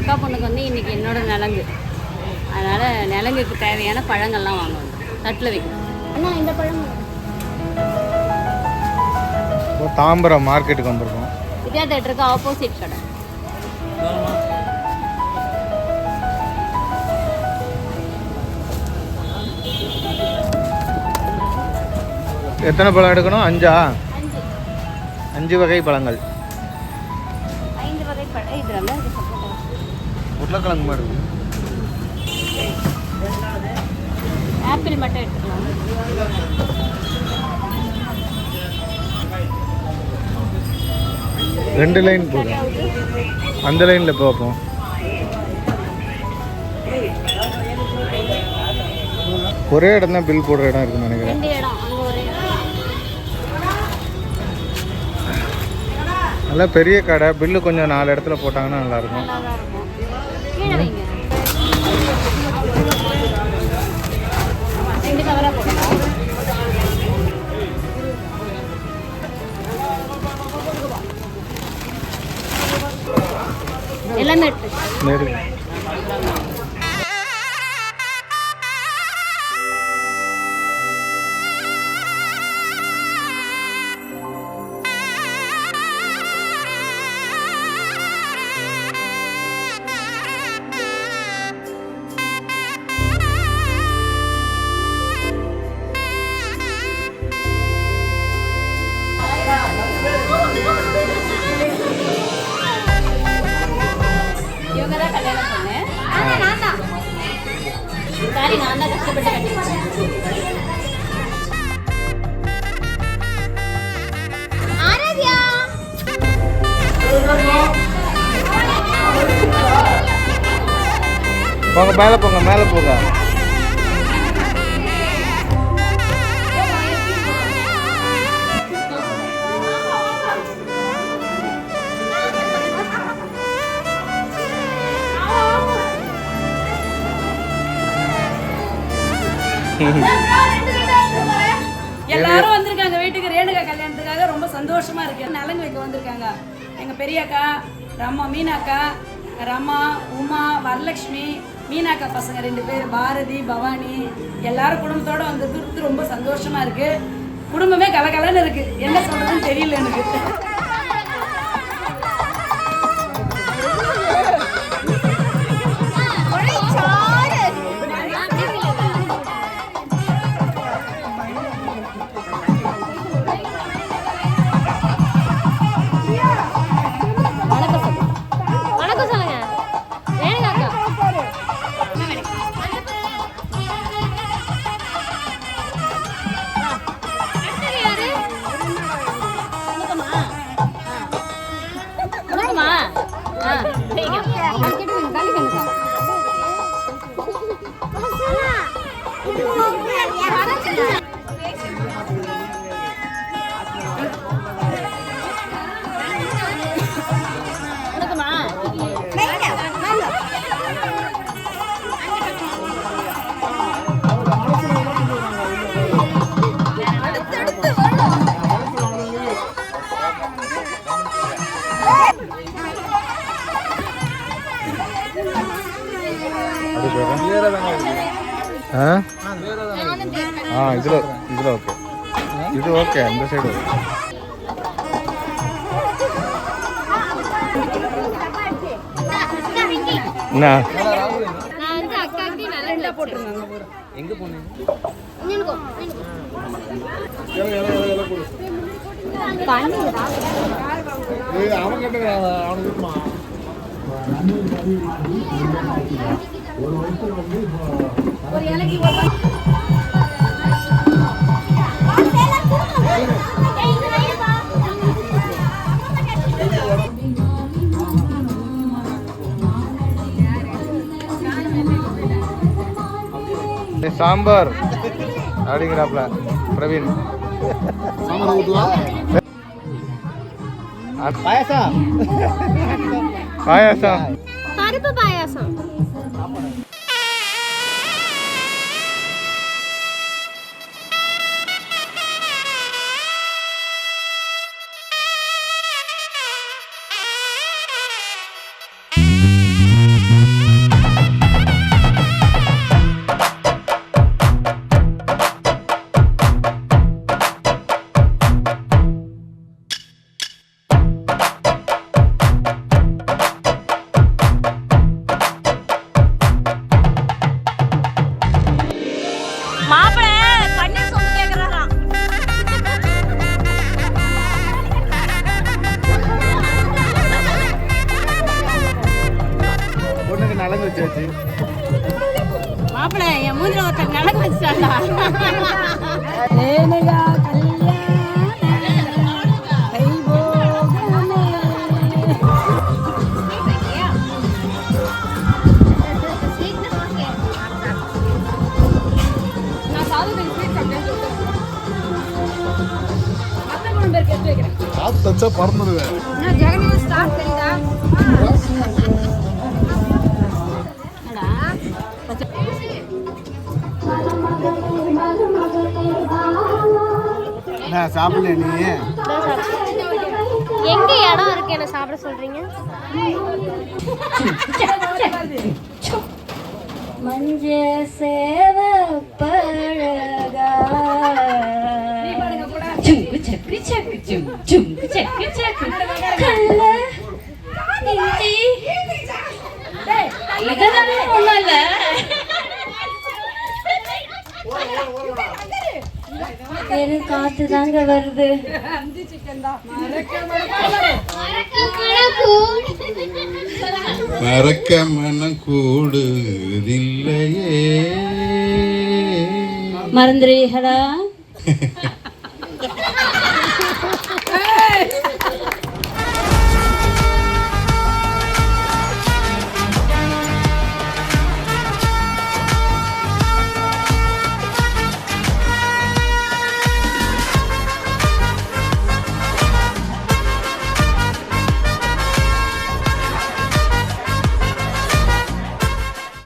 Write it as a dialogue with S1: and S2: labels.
S1: அக்கா பொண்ணுக்கு வந்து இன்னைக்கு என்னோட நிலங்கு. அதனால நிலங்குக்கு தேவையான பழங்கள்லாம் வாங்க வந்தோம் தட்டில் வைக்கணும். அண்ணா இந்த பழம்.
S2: தாம்பரம் மார்க்கெட்டுக்கு வந்திருக்கோம்.
S1: வித்யா தேட்டருக்கு ஆப்போசிட் கடை.
S2: எத்தனை பழம் எடுக்கணும்? அஞ்சா?
S1: அஞ்சு.
S2: அஞ்சு வகை பழங்கள்.
S1: ஐந்து வகை பழம். இது ரொம்ப இருக்கு. சப்போட்டா
S2: உருளைக்கிழங்கு மாதிரி இருக்கு.
S1: ஆப்பிள் மட்டும் எடுத்துக்கலாம்.
S2: ரெண்டு லைன் போதும். அந்த லைனில் பார்ப்போம். ஒரே இடம் தான் பில் போடுற இடம் இருக்குன்னு நினைக்கிறேன். நல்லா பெரிய கடை. பில்லு கொஞ்சம் நாலு இடத்துல போட்டாங்கன்னா நல்லாயிருக்கும்.
S1: நல்லா தான் கஷ்டப்பட்டு ஆராத்யா.
S2: போங்க மேலே போங்க மேலே போங்க.
S3: எல்லாரும் வந்திருக்காங்க வீட்டுக்கு. ரேணுகா கல்யாணத்துக்காக ரொம்ப சந்தோஷமா இருக்கு. நலங்கு வைக்க வந்திருக்காங்க. எங்க பெரியக்கா ரம்மா மீனாக்கா ரமா உமா வரலட்சுமி மீனாக்கா பசங்க ரெண்டு பேர் பாரதி பவானி எல்லாரும் குடும்பத்தோட வந்தது ரொம்ப சந்தோஷமா இருக்கு. குடும்பமே கலகலன்னு இருக்கு. என்ன சொல்றதுன்னு தெரியல எனக்கு.
S2: কেটে দিন গালি কেন இது ஓகே இந்த சைடு
S1: எங்க
S2: सांबर. अडिंग
S1: आपला प्रवीण.
S4: पायसा.
S2: पायसा. நலங்கு வச்சாச்சு.
S1: மாப்பிள்ளை என் மூஞ்சில ஒருத்தர் நலங்கு வச்சுட்டாண்டா
S2: காத்து தச்சா பறந்துடுவேன்.
S3: ஜெகனி ஸ்டார்ட் தெரியுதா?
S2: நான் சாப்பிடல நீ.
S4: எங்க இடம் இருக்கு? என்ன சாப்பிட சொல்றீங்க?
S1: மஞ்ச சேவ பழகா சுங்கு சக்கு சக்கு சுங்கு சுங்கு சக்கு சக்கு. கல்ல இஞ்சி இதெல்லாம் ஒண்ணும் இல்ல. வெறும் காத்து தாங்க வருது.
S5: மறக்க மனம் கூடுதில்லையே.
S1: மறந்துடுவீங்களா